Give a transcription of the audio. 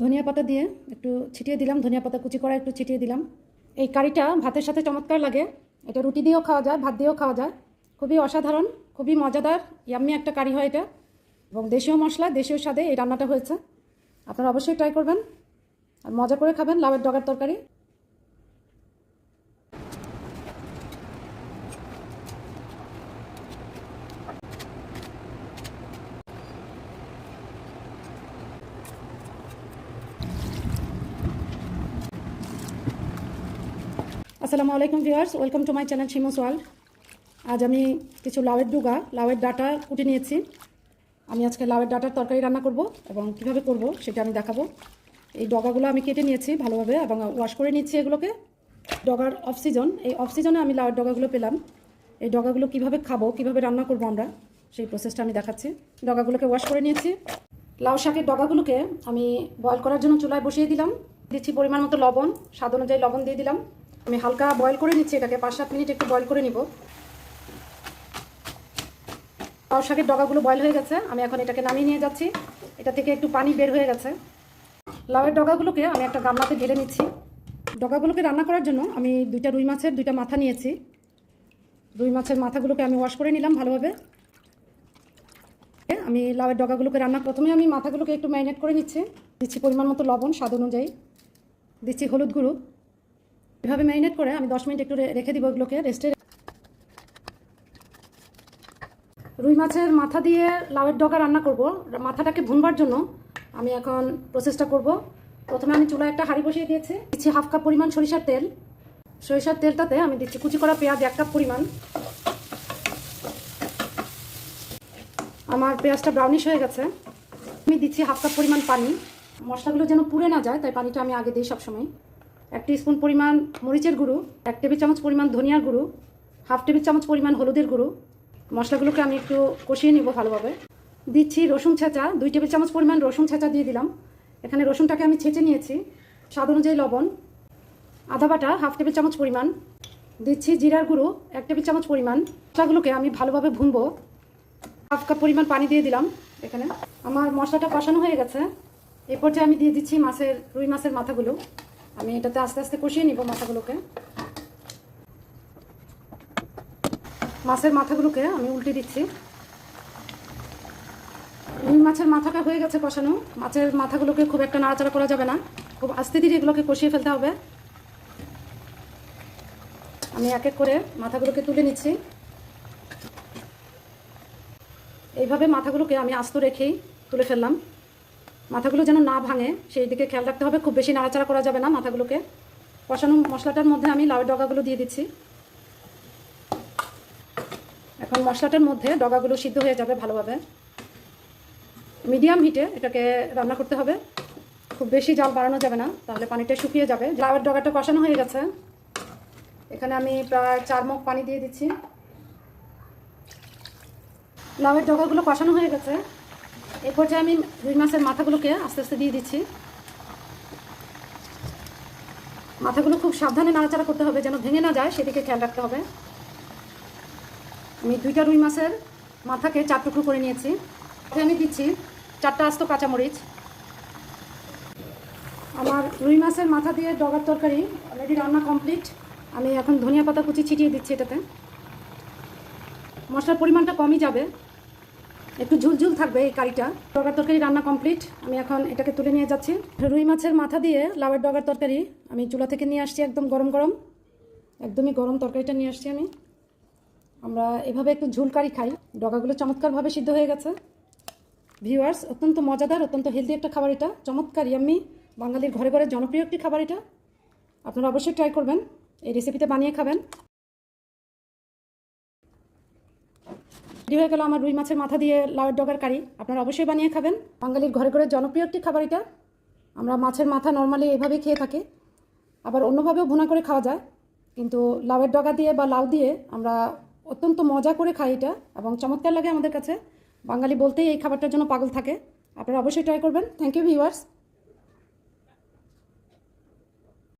ধনিয়া পাতা দিয়ে একটু ছিটিয়ে দিলাম, ধনিয়া পাতা কুচি করা একটু ছিটিয়ে দিলাম। এই কারিটা ভাতের সাথে চমৎকার লাগে। এটা রুটি দিয়েও খাওয়া যায়, ভাত দিয়েও খাওয়া যায়। খুবই অসাধারণ, খুবই মজাদার, ইয়াম্মি একটা কারি হয় এটা। এবং দেশীয় মশলা, দেশীয় স্বাদে এই রান্নাটা হয়েছে। আপনারা অবশ্যই ট্রাই করবেন। আর মজা করে খাবেন লাভের ডগার তরকারি। আসসালামু আলাইকুম viewers, welcome to my channel Shimo's world. আজ আমি কিছু লাউয়ের ডুগা, লাউয়ের ডাটা কুটে নিয়েছি। আমি আজকে লাউয়ের ডাটার তরকারি রান্না করব এবং কীভাবে করব সেটা আমি দেখাবো। এই ডগাগুলো আমি কেটে নিয়েছি ভালোভাবে এবং ওয়াশ করে নিচ্ছি এগুলোকে। ডগার অফ সিজন এই অফ সিজনে আমি লাউয়ের ডগাগুলো পেলাম। এই ডগাগুলো কীভাবে খাব, কীভাবে রান্না করব আমরা, সেই প্রসেসটা আমি দেখাচ্ছি। ডগাগুলোকে ওয়াশ করে নিয়েছি। লাউ শাকের ডগাগুলোকে আমি বয়েল করার জন্য চুলায় বসিয়ে দিলাম। দিচ্ছি পরিমাণ মতো লবণ, স্বাদ অনুযায়ী লবণ দিয়ে দিলাম। আমি হালকা বয়েল করে নিচ্ছি এটাকে, পাঁচ সাত মিনিট একটু বয়েল করে নিব। লাউ শাকের ডগাগুলো বয়েল হয়ে গেছে, আমি এখন এটাকে নামিয়ে নিয়ে যাচ্ছি। এটা থেকে একটু পানি বের হয়ে গেছে। লাউয়ের ডগাগুলোকে আমি একটা গামলাতে ঢেলে নিচ্ছি। ডগাগুলোকে রান্না করার জন্য আমি দুইটা রুই মাছের দুইটা মাথা নিয়েছি। রুই মাছের মাথাগুলোকে আমি ওয়াশ করে নিলাম ভালোভাবে। আমি লাউয়ের ডগাগুলোকে রান্না, প্রথমে আমি মাথাগুলোকে একটু ম্যারিনেট করে নিচ্ছি। দিচ্ছি পরিমাণ মতো লবণ, স্বাদ অনুযায়ী। দিচ্ছি হলুদ গুঁড়ো। এভাবে ম্যারিনেট করে আমি দশ মিনিট একটু রেখে দিব এগুলোকে রেস্টে রুই মাছের মাথা দিয়ে লাউয়ের ডগা রান্না করব। মাথাটাকে ভুনবার জন্য আমি এখন প্রসেসটা করব। প্রথমে আমি চুলায় একটা হাঁড়ি বসিয়ে দিয়েছি। দিচ্ছি হাফ কাপ পরিমাণ সরিষার তেল। সরিষার তেলটাতে আমি দিচ্ছি কুচি করা পেঁয়াজ এক কাপ পরিমাণ। আমার পেঁয়াজটা ব্রাউনিশ হয়ে গেছে। আমি দিচ্ছি হাফ কাপ পরিমাণ পানি। মশলাগুলো যেন পুড়ে না যায়, তাই পানিটা আমি আগে দিই সবসময়। এক স্পুন পরিমাণ মরিচের গুঁড়ো, এক টেবিল চামচ পরিমাণ ধনিয়ার গুঁড়ো হাফ টেবিল চামচ পরিমাণ হলুদের গুঁড়ো। মশলাগুলোকে আমি একটু কষিয়ে নিব ভালোভাবে। দিচ্ছি রসুন ছেঁচা, দুই টেবিল চামচ পরিমাণ রসুন ছেঁচা দিয়ে দিলাম। এখানে রসুনটাকে আমি ছেঁচে নিয়েছি, স্বাদ অনুযায়ী লবণ। আদা বাটা হাফ টেবিল চামচ পরিমাণ। দিচ্ছি জিরার গুঁড়ো, এক টেবিল চামচ পরিমাণ। মশলাগুলোকে আমি ভালোভাবে ভুনবো। হাফ কাপ পরিমাণ পানি দিয়ে দিলাম এখানে। আমার মশলাটা কষানো হয়ে গেছে। এ পর্যায়ে আমি দিয়ে দিচ্ছি মাছের, রুই মাছের মাথাগুলো। আমি এটাতে আস্তে আস্তে কষিয়ে নিব মাথাগুলোকে। মাছের মাথাগুলোকে আমি উল্টে দিচ্ছি। রুই মাছের মাথাটা হয়ে গেছে কষানো। মাছের মাথাগুলোকে খুব একটা নাড়াচাড়া করা যাবে না। খুব আস্তে ধীরে এগুলোকে কষিয়ে ফেলতে হবে। আমি এক এক করে মাথাগুলোকে তুলে নিচ্ছি। এইভাবে মাথাগুলোকে আমি আস্ত রেখেই তুলে ফেললাম। মাথাগুলো যেন না ভাঙে, সেই দিকে খেয়াল রাখতে হবে। খুব বেশি নাড়াচাড়া করা যাবে না মাথাগুলোকে। কষানো মশলাটার মধ্যে আমি লাউয়ের ডগাগুলো দিয়ে দিচ্ছি। এখন মশলাটার মধ্যে ডগাগুলো সিদ্ধ হয়ে যাবে ভালোভাবে। মিডিয়াম হিটে এটাকে রান্না করতে হবে। খুব বেশি জাল বাড়ানো যাবে না, তাহলে পানিটা শুকিয়ে যাবে। লাউয়ের ডগাটা কষানো হয়ে গেছে। এখানে আমি প্রায় চার মুখ পানি দিয়ে দিচ্ছি। লাউয়ের ডগাগুলো কষানো হয়ে গেছে। এই পর্যায়ে আমি রুই মাছের মাথাগুলোকে আস্তে আস্তে দিয়ে দিচ্ছি। মাথাগুলো খুব সাবধানে নাড়াচাড়া করতে হবে যেন ভেঙে না যায়, সেদিকে খেয়াল রাখতে হবে। আমি দুইটা রুই মাছের মাথাকে চার টুকরো করে নিয়েছি। আমি দিচ্ছি চারটা আস্ত কাঁচামরিচ। আমার রুই মাছের মাথা দিয়ে ডগার তরকারি অলরেডি রান্না কমপ্লিট আমি এখন ধনিয়া পাতা কুচি ছিটিয়ে দিচ্ছি এটাতে। মশলার পরিমাণটা কমই যাবে। একটু ঝুলঝুল থাকবে এই কারিটা। ডগার তরকারি রান্না কমপ্লিট আমি এখন এটাকে তুলে নিয়ে যাচ্ছি। রুই মাছের মাথা দিয়ে লাউয়ের ডগার তরকারি আমি চুলা থেকে নিয়ে আসছি একদম গরম গরম। একদমই গরম তরকারিটা নিয়ে আসছি আমি। আমরা এভাবে একটু ঝুল কারি খাই। ডগাগুলো চমৎকারভাবে সিদ্ধ হয়ে গেছে। ভিউয়ার্স, অত্যন্ত মজাদার, অত্যন্ত হেলদি একটা খাবার এটা। চমৎকারই, আমি বাঙালির ঘরে ঘরে জনপ্রিয় একটি খাবার এটা। আপনারা অবশ্যই ট্রাই করবেন। এই রেসিপিতে বানিয়ে খাবেন। রেডি হয়ে গেল আমার রুই মাছের মাথা দিয়ে লাউয়ের ডগার কারি। আপনারা অবশ্যই বানিয়ে খাবেন। বাঙালির ঘরে ঘরে জনপ্রিয় একটি খাবার এটা আমরা মাছের মাথা নর্মালি এভাবেই খেয়ে থাকি। আবার অন্যভাবেও ভুনা করে খাওয়া যায়। কিন্তু লাউয়ের ডগা দিয়ে বা লাউ দিয়ে আমরা অত্যন্ত মজা করে খাই এটা এবং চমৎকার লাগে আমাদের কাছে। বাঙালি বলতেই এই খাবারটার জন্য পাগল থাকে। আপনারা অবশ্যই ট্রাই করবেন। Thank you viewers